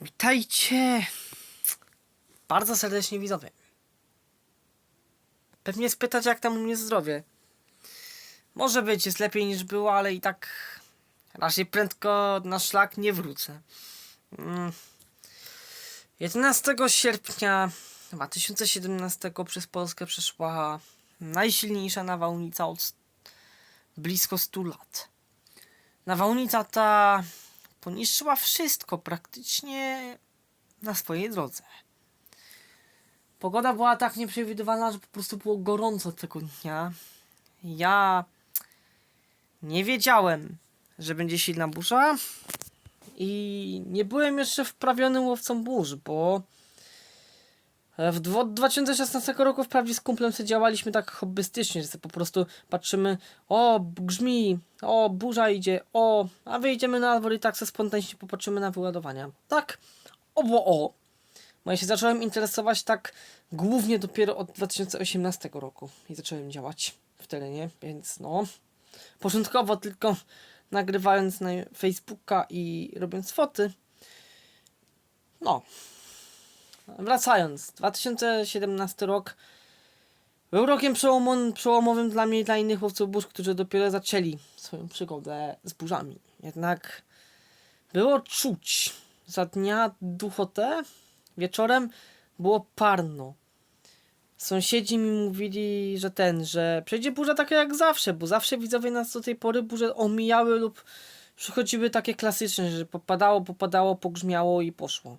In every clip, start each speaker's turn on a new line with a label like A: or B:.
A: Witajcie bardzo serdecznie widzowie. Pewnie spytać jak tam u mnie zdrowie. Może być, jest lepiej niż było, ale i tak raczej prędko na szlak nie wrócę. Mm. 11 sierpnia 2017 przez Polskę przeszła najsilniejsza nawałnica od blisko 100 lat. Nawałnica ta poniszczyła wszystko praktycznie na swojej drodze. Pogoda była tak nieprzewidywalna, że po prostu było gorąco tego dnia. Ja nie wiedziałem, że będzie silna burza i nie byłem jeszcze wprawionym łowcą burz, bo w dwo- 2016 roku wprawdzie z kumplem sobie działaliśmy tak hobbystycznie, że po prostu patrzymy, o grzmi, o burza idzie, o, a wyjdziemy na dwór i tak sobie spontanicznie popatrzymy na wyładowania. Tak, o bo o. Bo ja się zacząłem interesować tak głównie dopiero od 2018 roku i zacząłem działać w terenie, więc no. Początkowo tylko nagrywając na Facebooka i robiąc foty. No. Wracając, 2017 rok był rokiem przełomowym, przełomowym dla mnie i dla innych łowców burz, którzy dopiero zaczęli swoją przygodę z burzami. Jednak było czuć za dnia duchotę, wieczorem było parno. Sąsiedzi mi mówili, że ten, że przejdzie burza taka jak zawsze, bo zawsze widzowie nas do tej pory burze omijały lub przychodziły takie klasyczne, że popadało, popadało, pogrzmiało i poszło.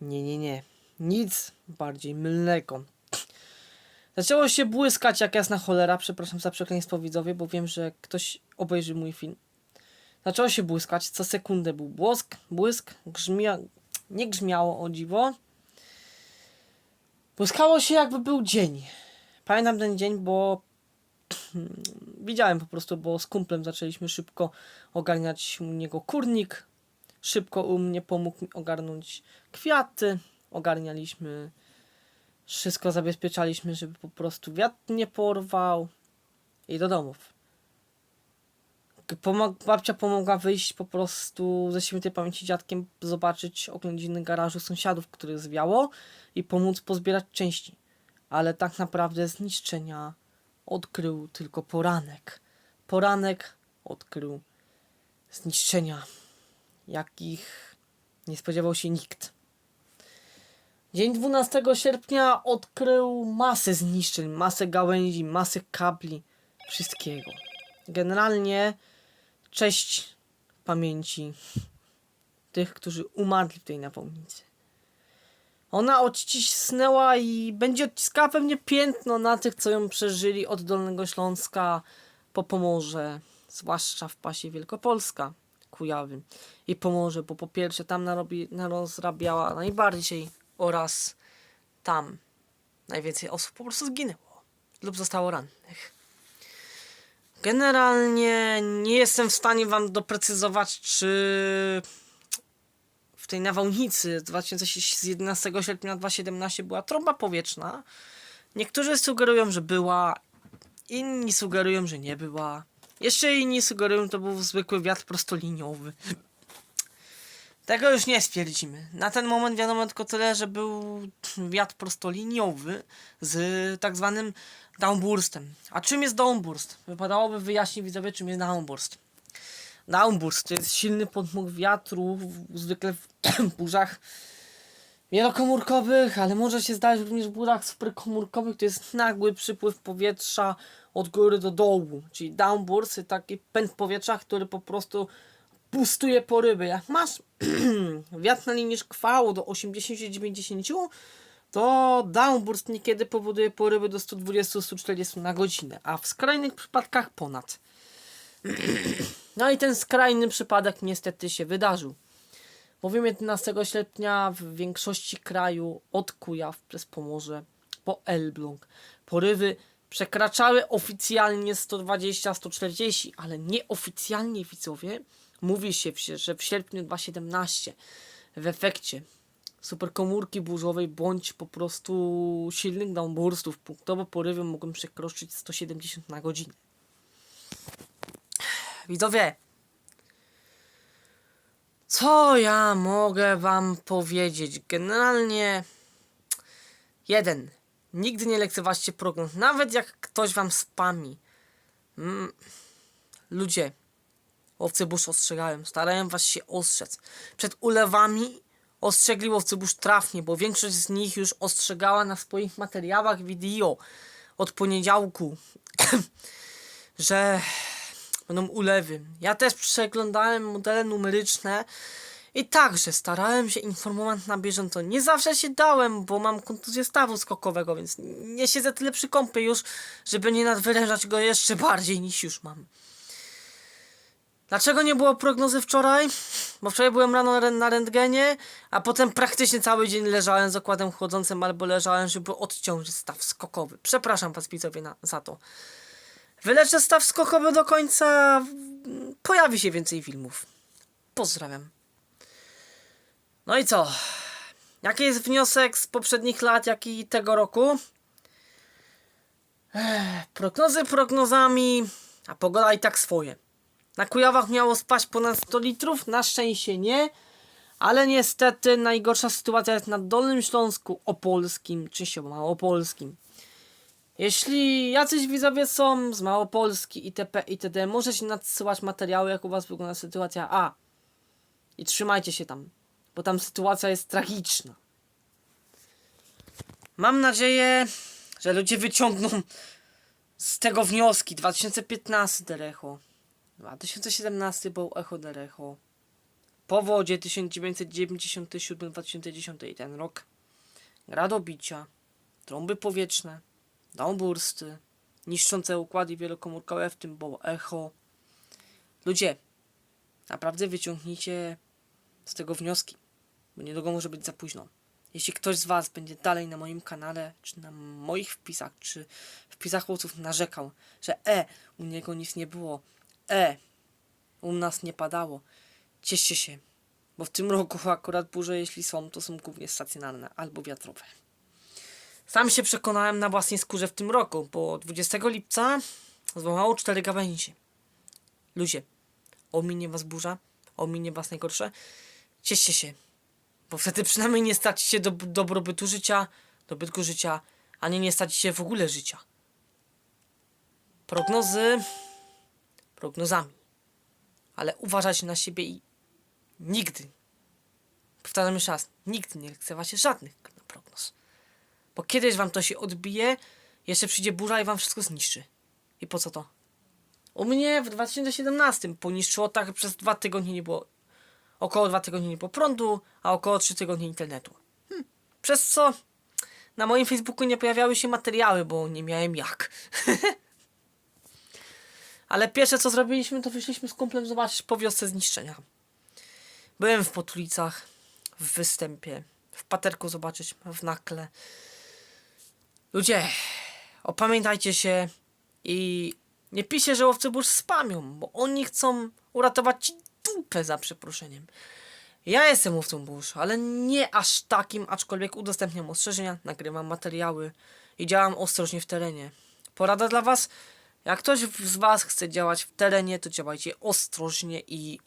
A: Nie, nie, nie. Nic bardziej mylnego. Zaczęło się błyskać jak jasna cholera, przepraszam za przekleństwo widzowie, bo wiem, że ktoś obejrzy mój film. Zaczęło się błyskać, co sekundę był błysk, błysk, grzmia... nie grzmiało o dziwo. Błyskało się jakby był dzień. Pamiętam ten dzień, bo widziałem po prostu, bo z kumplem zaczęliśmy szybko ogarniać u niego kurnik. Szybko u mnie pomógł mi ogarnąć kwiaty. Ogarnialiśmy wszystko, zabezpieczaliśmy, żeby po prostu wiatr nie porwał. I do domów. Pomog, babcia pomogła wyjść po prostu ze świętej pamięci dziadkiem, zobaczyć oględziny garażu sąsiadów, których zwiało i pomóc pozbierać części. Ale tak naprawdę zniszczenia odkrył tylko poranek. Poranek odkrył zniszczenia, jakich nie spodziewał się nikt. Dzień 12 sierpnia odkrył masę zniszczeń, masę gałęzi, masę kabli, wszystkiego. Generalnie cześć pamięci tych, którzy umarli w tej napomnicy. Ona odcisnęła i będzie odciskała pewnie piętno na tych, co ją przeżyli od Dolnego Śląska po Pomorze, zwłaszcza w pasie Wielkopolska, Kujawy i Pomorze, bo po pierwsze tam narobi, narozrabiała najbardziej oraz tam najwięcej osób po prostu zginęło lub zostało rannych. Generalnie nie jestem w stanie wam doprecyzować, czy w tej nawałnicy z 2011 sierpnia 2017 była trąba powietrzna. Niektórzy sugerują, że była, inni sugerują, że nie była. Jeszcze inni sugerują, że to był zwykły wiatr prostoliniowy. Tego już nie stwierdzimy. Na ten moment wiadomo tylko tyle, że był wiatr prostoliniowy z tak zwanym downburstem. A czym jest downburst? Wypadałoby wyjaśnić widzowie, czym jest downburst. Downburst to jest silny podmuch wiatru, zwykle w burzach wielokomórkowych, ale może się zdarzyć również w burzach superkomórkowych. To jest nagły przypływ powietrza od góry do dołu. Czyli downburst taki pęd powietrza, który po prostu pustuje porywy. Jak masz wiatr na linii szkwalu do 80-90, to downburst niekiedy powoduje porywy do 120-140 na godzinę, a w skrajnych przypadkach ponad. No i ten skrajny przypadek niestety się wydarzył. Bowiem 11 sierpnia w większości kraju od Kujaw przez Pomorze po Elbląg porywy przekraczały oficjalnie 120-140, ale nieoficjalnie widzowie mówi się, że w sierpniu 2017 w efekcie superkomórki burzowej bądź po prostu silnych downburstów punktowo porywy mogą przekroczyć 170 na godzinę. Widzowie, Co ja mogę wam powiedzieć? Generalnie jeden. Nigdy nie lekceważcie prognoz, nawet jak ktoś wam spami. Mm. Ludzie, łowcy burz ostrzegałem, starałem was się ostrzec. Przed ulewami ostrzegli łowcy burz trafnie, bo większość z nich już ostrzegała na swoich materiałach wideo od poniedziałku, że będą ulewy. Ja też przeglądałem modele numeryczne i także starałem się informować na bieżąco. Nie zawsze się dałem, bo mam kontuzję stawu skokowego, więc nie siedzę tyle przy kąpie już, żeby nie nadwyrężać go jeszcze bardziej niż już mam. Dlaczego nie było prognozy wczoraj? Bo wczoraj byłem rano na- rentgenie, a potem praktycznie cały dzień leżałem z okładem chłodzącym albo leżałem, żeby odciążyć staw skokowy. Przepraszam was widzowie na, za to. Wyleczę staw skokowy do końca. Pojawi się więcej filmów. Pozdrawiam. No i co? Jaki jest wniosek z poprzednich lat, jak i tego roku? Ech, prognozy prognozami, a pogoda i tak swoje. Na Kujawach miało spaść ponad 100 litrów, na szczęście nie, ale niestety najgorsza sytuacja jest na Dolnym Śląsku Opolskim, częściowo Małopolskim. Jeśli jacyś widzowie są z Małopolski itp. itd. możecie nadsyłać materiały, jak u was wygląda sytuacja A. I trzymajcie się tam, bo tam sytuacja jest tragiczna. Mam nadzieję, że ludzie wyciągną z tego wnioski. 2015 Derecho. 2017 był Echo Derecho. Powodzie 1997-2010 i ten rok. Gra bicia. Trąby powietrzne. Downbursty. Niszczące układy wielokomórkowe, w tym było echo. Ludzie, naprawdę wyciągnijcie z tego wnioski, bo niedługo może być za późno. Jeśli ktoś z Was będzie dalej na moim kanale, czy na moich wpisach, czy wpisach łowców narzekał, że e, u niego nic nie było, e, u nas nie padało, cieszcie się, bo w tym roku akurat burze, jeśli są, to są głównie stacjonarne albo wiatrowe. Sam się przekonałem na własnej skórze w tym roku, bo 20 lipca złamało cztery gałęzie. Ludzie, ominie was burza, ominie was najgorsze. Cieszcie się, bo wtedy przynajmniej nie stracicie do dobrobytu życia, dobytku życia, ani nie stracicie w ogóle życia. Prognozy prognozami, ale uważajcie na siebie i nigdy, powtarzam jeszcze raz, nigdy nie lekcewaście żadnych prognoz. Bo kiedyś wam to się odbije, jeszcze przyjdzie burza i wam wszystko zniszczy. I po co to? U mnie w 2017 poniszczyło tak, przez dwa tygodnie nie było. Około dwa tygodnie nie było prądu, a około trzy tygodnie internetu. Hm. Przez co na moim Facebooku nie pojawiały się materiały, bo nie miałem jak. Ale pierwsze co zrobiliśmy, to wyszliśmy z kumplem zobaczyć po wiosce zniszczenia. Byłem w Potulicach, w występie, w Paterku zobaczyć, w Nakle. Ludzie, opamiętajcie się i nie piszcie, że łowcy burz spamią, bo oni chcą uratować ci dupę za przeproszeniem. Ja jestem łowcą burz, ale nie aż takim, aczkolwiek udostępniam ostrzeżenia, nagrywam materiały i działam ostrożnie w terenie. Porada dla was, jak ktoś z was chce działać w terenie, to działajcie ostrożnie i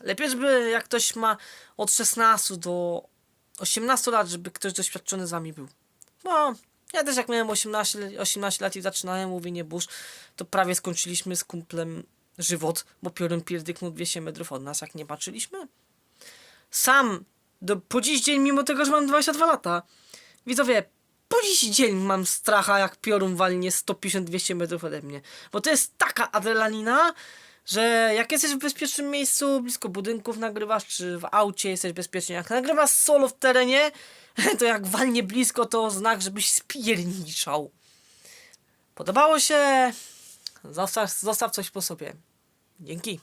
A: lepiej, żeby jak ktoś ma od 16 do 18 lat, żeby ktoś doświadczony z wami był. Bo ja też jak miałem 18, le- 18 lat i zaczynałem łowienie burz, to prawie skończyliśmy z kumplem żywot, bo piorun pierdyknął 200 metrów od nas, jak nie patrzyliśmy. Sam, do, po dziś dzień, mimo tego, że mam 22 lata, widzowie, po dziś dzień mam stracha, jak piorun walnie 150-200 metrów ode mnie. Bo to jest taka adrenalina, że jak jesteś w bezpiecznym miejscu, blisko budynków nagrywasz, czy w aucie jesteś bezpiecznie, jak nagrywasz solo w terenie, to jak walnie blisko, to znak, żebyś spierniczał. Podobało się? Zostaw, zostaw coś po sobie. Dzięki.